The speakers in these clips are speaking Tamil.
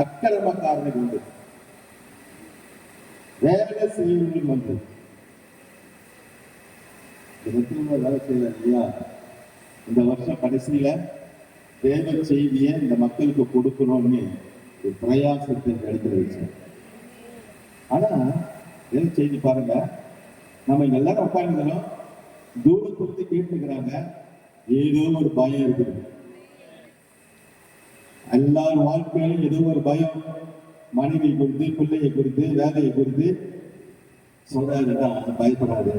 அக்கிரமக்காரனுக்கு உண்டு. வேலை செய்யறவங்களுக்கு வந்து இந்த வேலை செய்யல இல்லையா? இந்த வருஷம் கடைசியில தேவ செய்தியை இந்த மக்களுக்கு கொடுக்கணும்னு ஒரு பிரயாசத்தை எடுத்து வச்சேன் ஆனா தேவ செய்தி பாருங்க. நம்ம இங்க எல்லாரும் உட்காந்துக்கிறோம் தூரத்துக்கு கேட்டுக்கிறாங்க. ஏதோ ஒரு பயம் இருக்குது. எல்லாரும் வாழ்க்கையிலும் ஏதோ ஒரு பயம். மனைவி குறித்து பிள்ளையை குறித்து வேலையை குறித்து சொல்றாரு பயப்படாது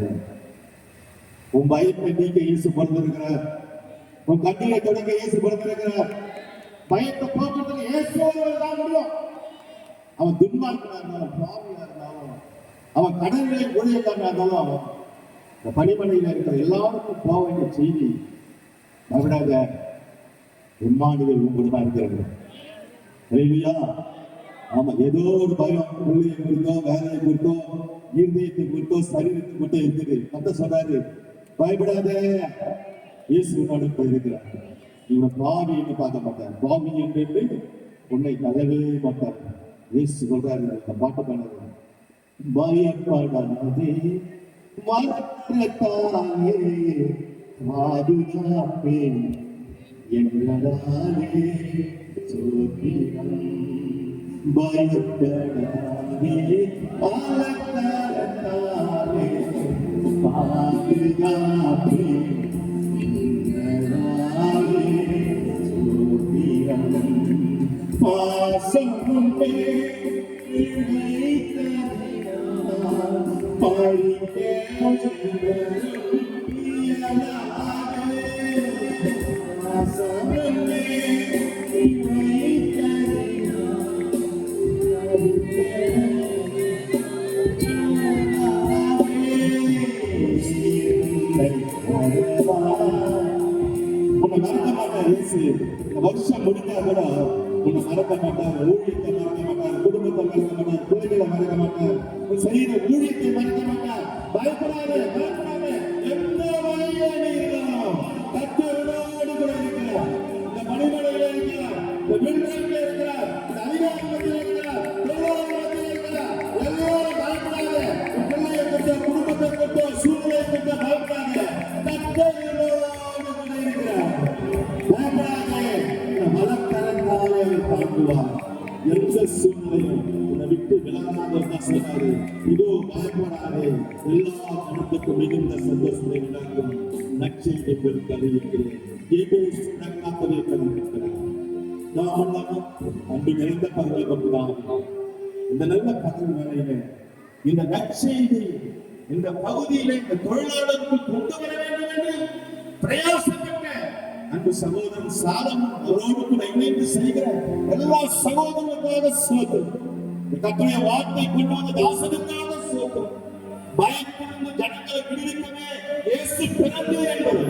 உன் பயத்தை நீக்க இயேசு பிறந்திருக்கிறார் உன் கண்ணீரை தொடங்க இயேசு பிறந்திருக்கிறார் பயத்தை போக்குறதுக்கு இயேசுவோடு தான் முடியும் அவன் துன்மார்க்கனா இருந்தாலும் பாவியா இருந்தாலும் அவன் கடன்களை ஊழியக்காரனா இருந்தாலும் அவன் இந்த பணிமனையில இருக்கிற எல்லாருக்கும் போக வேண்டிய செய்தி. பயப்படாத இம்மானுவேல் உங்களுடன் இருக்கிறது ஹalleluya. ஆமா ஏதோ ஒரு பயம் பிள்ளையை குறித்தோ வேலையை குறித்தோ இருதயத்தை குறித்தோ சரீரத்தை குறித்தோ இருக்குது கத்த சொல்றாரு பயப்படாத. இயேசு உன்னோடு போயிருக்கிறார் இவன் பாவி என்று பார்க்க மாட்டார் பாவி என்று உன்னை தள்ளவே மாட்டார். இயேசு சொல்றாரு இந்த பாட்டு பாடுறது பயப்படாதே. மறக்கத்தாயே பாதுகாப்பேன். எங்களாலே சோதிடம் பயப்படாதே பாலத்தாலே பாதுகாப்பேன் எங்களாலே சோதிடம் பாசம் உன்னை மறக்க மாட்டார் இயேசு இந்த வருஷம் முடிஞ்சா கூட உன்னை மறக்க மாட்டார். ஊழியத்தை மறக்க மாட்டார் குடும்பத்தை மறக்க மாட்டார் பிள்ளைகளை மறக்க மாட்டார் உன் ஊழியத்தை மறக்க மாட்டார் பயப்படாத பயப்படாத. எந்த வழியே நீ எந்த சூழ்நிலையும் உன்னை விட்டு விலகாத சொன்னாரு இதோ பயப்படாதே எல்லா கணத்துக்கும் மிகுந்த சந்தோஷத்தை உண்டாக்கும் நற்செய்தி பெருக்க அறிவிக்கிறேன் அன்பு நிறைந்த பதவி கொண்டுதான் இந்த நல்ல பதவி வேலையில இந்த நற்செய்தி இந்த பகுதியில இந்த தொழிலாளருக்கு கொண்டு வர வேண்டும் என்று பிரயாசப்பட்ட அன்பு சகோதரன் சாலம் அவரோடு கூட இணைந்து செய்கிற எல்லா சகோதரர்களுக்காக சோதம் இந்த கத்துடைய வார்த்தை கொண்டு வந்த தாசனுக்காக சோதம் பயத்திலிருந்து ஜனங்களை விடுவிக்கவே இயேசு பிறந்து என்பது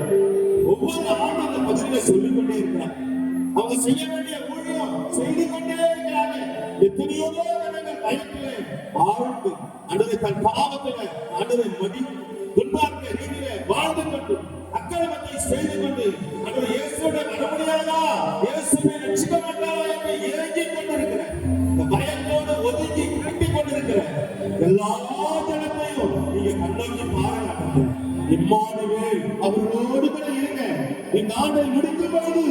ஒவ்வொரு ஆண்டும் அந்த பகுதியில சொல்லிக் கொண்டே இருக்கிறார். அவங்க செய்ய வேண்டிய ஊழியம் செய்து கொண்டே இருக்கிறாங்க எத்தனையோ ஜனங்கள் பயத்திலே தன் பாவத்தில அடுத்து மதி துன்பார்க்க ரீதியில வாழ்ந்து கொண்டு அக்கிரமத்தை செய்து கொண்டு அடுத்து இயேசுடைய வர முடியாதா இயேசுவை ரட்சிக்க மாட்டாரா என்று இறங்கிக் கொண்டிருக்கிற பயத்தோடு ஒதுங்கி கட்டிக் கொண்டிருக்கிற எல்லா ஜனத்தையும் நீங்க கண்ணோக்கி பாருங்க இம்மானுவே அவர்களோடு கூட இருங்க. இந்த ஆண்டை முடிக்கும் பொழுது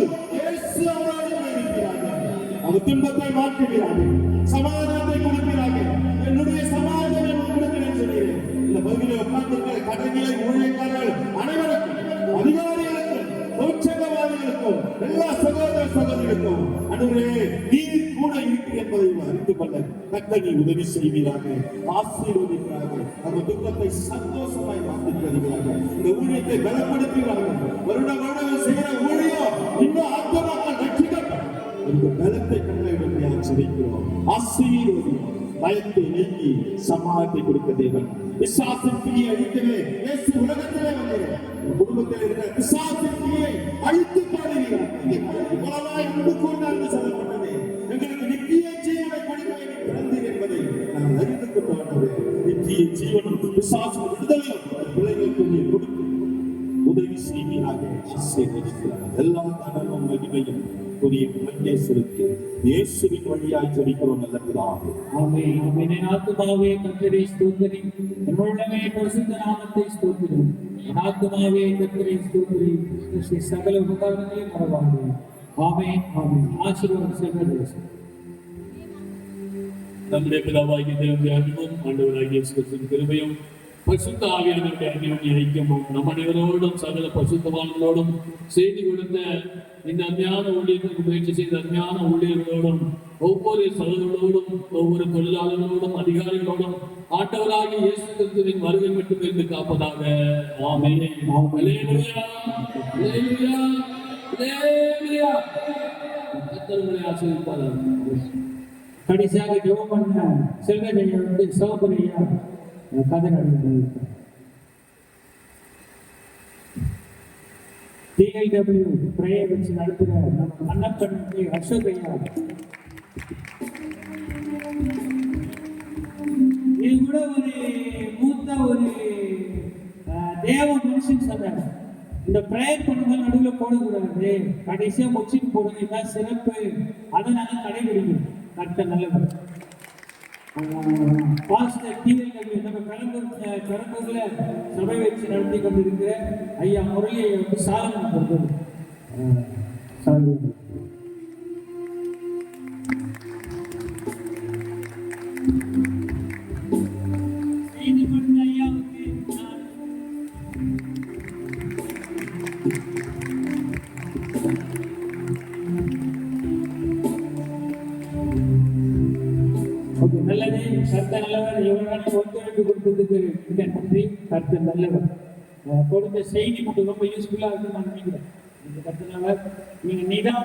அது துன்பத்தை மாற்றுகிறார்கள் சமாதானத்தை கொடுக்கிறார்கள் என்னுடைய சமாதானம் கொடுக்கிறேன் சொல்கிறேன். இந்த பகுதியில் உட்கார்ந்திருக்கிற கடனிலை ஊழியக்காரர்கள் அனைவருக்கும் அதிகாரிகளுக்கும் தொழிற்சங்கவாதிகளுக்கும் எல்லா சகோதர சகோதரிகளுக்கும் அன்றுவரே நீர் கூட இருக்கு என்பதை அறிந்து கொள்ள கத்தனை உதவி செய்கிறார்கள் ஆசீர்வதிக்கிறார்கள் அந்த துக்கத்தை சந்தோஷமாய் மாற்றி தருகிறார்கள் இந்த ஊழியத்தை பலப்படுத்துகிறார்கள் வருட வருடம் செய்கிற ஜெபிக்கிறோம் ஆசீர்வதி பயத்தை நீக்கி சமாளத்தை கொடுக்க தேவன். விசுவாசம் தீயை அழிக்கவே இயேசு உலகத்திலே வந்தீர்கள் குடும்பத்தில் இருக்கிற விசுவாசம் தீயை அழித்து பாடுகிறார். இவ்வளவாய் அன்பு கூர்ந்தார்ந்து சொல்லப்பட்டது. எங்களுக்கு நித்திய ஜீவனை கொடுக்க வேண்டி பிறந்தீர் என்பதை நான் அறிந்து கொண்டாடுவது நித்திய ஜீவனும் விசுவாசம் விடுதலையும் விளைவிக்கும் ஆசீர்வதிக்கிறார் எல்லா தனமும் மகிமையும் மண்ணை செலுத்தி இயேசுவின் வழியாய் ஜெபிக்கிறோம் நல்ல பிதாவே ஆமென். ஆமென் என் ஆத்துமாவே கர்த்தரை ஸ்தோத்திரி. என் உள்ளமே பரிசுத்த நாமத்தை ஸ்தோத்திரி. என் ஆத்துமாவே கர்த்தரை ஸ்தோத்திரி. கிறிஸ்து சகல உபகாரங்களையும் மறவாது. ஆமென் ஆமென். ஆசீர்வாதம் செல்வதேசம் நம்முடைய பிதாவாகிய தேவனுடைய அன்பும் ஆண்டவராகிய இயேசு கிறிஸ்துவின் கிருபையும் பரிசுத்த ஆவியானவருடைய அந்நியோன்ய ஐக்கியமும் நம் அனைவரோடும் சகல பரிசுத்தவான்களோடும் செய்தி கொடுத்த இந்த அஞ்ஞான ஊழியர்களுக்கு முயற்சி செய்த அஞ்ஞான ஊழியர்களோடும் ஒவ்வொரு சகோதரர்களோடும் ஒவ்வொரு தொழிலாளர்களோடும் அதிகாரிகளோடும் ஆண்டவராகிய இயேசு கிறிஸ்துவின் வருகை மட்டும் இருந்து காப்பதாக. கடைசியாக ஜெபம் பண்ண செல்வதையா வந்து சோபரையா கதை நடந்தார் டிஐடபிள்யூ பிரேயர் வச்சு நடத்துகிற நம்ம அன்னப்பண்ணுக்கு அசோக் ஐயா இது கூட ஒரு மூத்த ஒரு அஹ், தேவ மனுஷன் சொன்னார். இந்த பிரேயர் பண்ணும்போது நடுவில் போடக்கூடாது. கடைசியாக முடிச்சுட்டு போடுங்க சிறப்பு. அதை நாங்கள் கடைபிடிக்கணும். கரெக்டாக நல்லவர். பாஸ்டர் டிவிடபிள்யூ நம்ம பெரம்பூர் அஹ், சபை வச்சு நடத்தி கொண்டிருக்கிற ஐயா முறையை வந்து சாதனை கொடுத்தது. சாதனை நீதிமன்ற ஐயாவுக்கு எனக்கு கொடுத்ததுக்கு மிக நன்றி. கருத்து நல்லவர். கொடுத்த செய்தி மட்டும் ரொம்ப யூஸ்ஃபுல்லாக இருக்குன்னு நான் நினைக்கிறேன். இந்த கருத்துனால நீங்கள் நீதான்